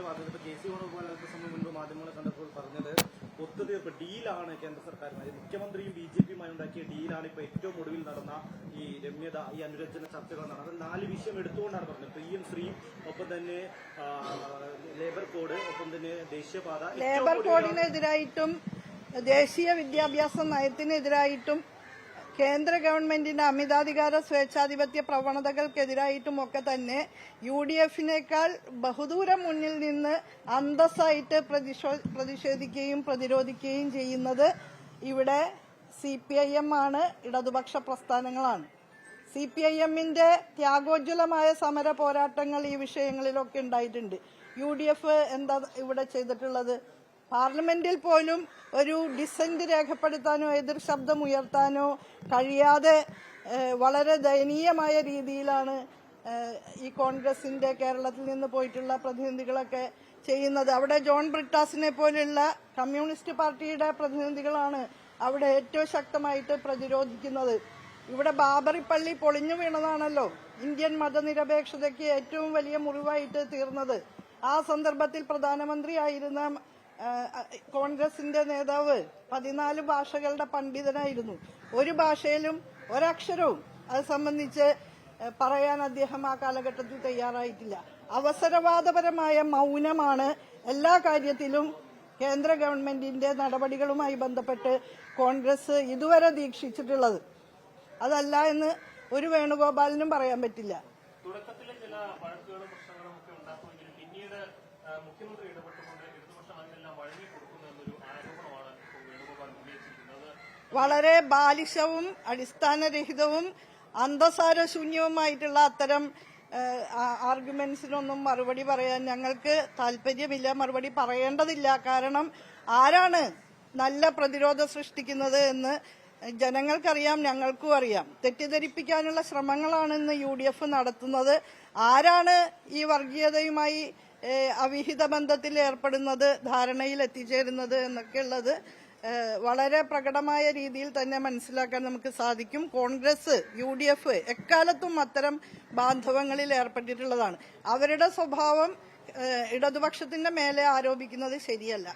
സർക്കാരിന്റെ ഭാഗത്ത് ഇപ്പൊ കെ സി വേണുഗോപാൽ അല്പസമയം മുൻപ് മാധ്യമങ്ങളെ കണ്ടപ്പോൾ പറഞ്ഞത് ഒത്തുതീർപ്പ് ഡീലാണ് കേന്ദ്ര സർക്കാരുമായി. മുഖ്യമന്ത്രിയും ബി ജെ പിയുമായി ഉണ്ടാക്കിയ ഡീലാണ് ഇപ്പൊ ഏറ്റവും ഒടുവിൽ നടന്ന ഈ രമ്യത ഈ അനുരഞ്ജന ചർച്ചകൾ നടന്നത് അത് നാല് വിഷയം എടുത്തുകൊണ്ടാണ് പറഞ്ഞത്. പി എം ശ്രീ ഒപ്പം തന്നെ ലേബർ കോഡ് ഒപ്പം തന്നെ ദേശീയപാത. ലേബർ കോഡിനെതിരായിട്ടും ദേശീയ വിദ്യാഭ്യാസ നയത്തിനെതിരായിട്ടും കേന്ദ്ര ഗവൺമെന്റിന്റെ അമിതാധികാര സ്വേച്ഛാധിപത്യ പ്രവണതകൾക്കെതിരായിട്ടുമൊക്കെ തന്നെ യു ഡി എഫിനേക്കാൾ ബഹുദൂരം മുന്നിൽ നിന്ന് അന്തസ്സായിട്ട് പ്രതിഷോ- പ്രതിഷേധിക്കുകയും പ്രതിരോധിക്കുകയും ചെയ്യുന്നത് ഇവിടെ സി പി ഐ എം ആണ് ഇടതുപക്ഷ പ്രസ്ഥാനങ്ങളാണ്. സി പി ഐ എമ്മിന്റെ ത്യാഗോജ്വലമായ സമര പോരാട്ടങ്ങൾ ഈ വിഷയങ്ങളിലൊക്കെ ഉണ്ടായിട്ടുണ്ട്. യു ഡി എഫ് എന്താ ഇവിടെ ചെയ്തിട്ടുള്ളത്? പാർലമെന്റിൽ പോലും ഒരു ഡിസന്റ് രേഖപ്പെടുത്താനോ എതിർ ശബ്ദം ഉയർത്താനോ കഴിയാതെ വളരെ ദയനീയമായ രീതിയിലാണ് ഈ കോൺഗ്രസിന്റെ കേരളത്തിൽ നിന്ന് പോയിട്ടുള്ള പ്രതിനിധികളൊക്കെ ചെയ്യുന്നത്. അവിടെ ജോൺ ബ്രിട്ടാസിനെ പോലെയുള്ള കമ്മ്യൂണിസ്റ്റ് പാർട്ടിയുടെ പ്രതിനിധികളാണ് അവിടെ ഏറ്റവും ശക്തമായിട്ട് പ്രതിരോധിക്കുന്നത്. ഇവിടെ ബാബറി പള്ളി പൊളിഞ്ഞു വീണതാണല്ലോ ഇന്ത്യൻ മതനിരപേക്ഷതയ്ക്ക് ഏറ്റവും വലിയ മുറിവായിട്ട് തീർന്നത്. ആ സന്ദർഭത്തിൽ പ്രധാനമന്ത്രിയായിരുന്ന കോൺഗ്രസിന്റെ നേതാവ് പതിനാല് ഭാഷകളുടെ പണ്ഡിതനായിരുന്നു. ഒരു ഭാഷയിലും ഒരക്ഷരവും അത് സംബന്ധിച്ച് പറയാൻ അദ്ദേഹം ആ കാലഘട്ടത്തിൽ തയ്യാറായിട്ടില്ല. അവസരവാദപരമായ മൗനമാണ് എല്ലാ കാര്യത്തിലും കേന്ദ്ര ഗവൺമെന്റിന്റെ നടപടികളുമായി ബന്ധപ്പെട്ട് കോൺഗ്രസ് ഇതുവരെ ദീക്ഷിച്ചിട്ടുള്ളത്. അതല്ല എന്ന് ഒരു വേണുഗോപാലിനും പറയാൻ പറ്റില്ല. തുടക്കത്തിലെ ചില വഴക്കുകളും പ്രശ്നങ്ങളും ഒക്കെ ഉണ്ടാക്കുമെങ്കിലും പിന്നീട് മുഖ്യമന്ത്രി ഇടപെട്ടുകൊണ്ട് വളരെ ബാലിശവും അടിസ്ഥാനരഹിതവും അന്തസാര അന്തസാരശൂന്യവുമായിട്ടുള്ള അത്തരം ആർഗ്യുമെന്റ്സിനൊന്നും മറുപടി പറയാൻ ഞങ്ങൾക്ക് താല്പര്യമില്ല. മറുപടി പറയേണ്ടതില്ല. കാരണം ആരാണ് നല്ല പ്രതിരോധം സൃഷ്ടിക്കുന്നത് എന്ന് ജനങ്ങൾക്കറിയാം ഞങ്ങൾക്കും അറിയാം. തെറ്റിദ്ധരിപ്പിക്കാനുള്ള ശ്രമങ്ങളാണ് ഇന്ന് യു ഡി എഫ് നടത്തുന്നത്. ആരാണ് ഈ വർഗീയതയുമായി അവിഹിത ബന്ധത്തിൽ ഏർപ്പെടുന്നത് ധാരണയിൽ എത്തിച്ചേരുന്നത് എന്നൊക്കെയുള്ളത് വളരെ പ്രകടമായ രീതിയിൽ തന്നെ മനസ്സിലാക്കാൻ നമുക്ക് സാധിക്കും. കോൺഗ്രസ് യു ഡി എഫ് എക്കാലത്തും അത്തരം ബാന്ധവങ്ങളിൽ ഏർപ്പെട്ടിട്ടുള്ളതാണ്. അവരുടെ സ്വഭാവം ഇടതുപക്ഷത്തിന്റെ മേലെ ആരോപിക്കുന്നത് ശരിയല്ല.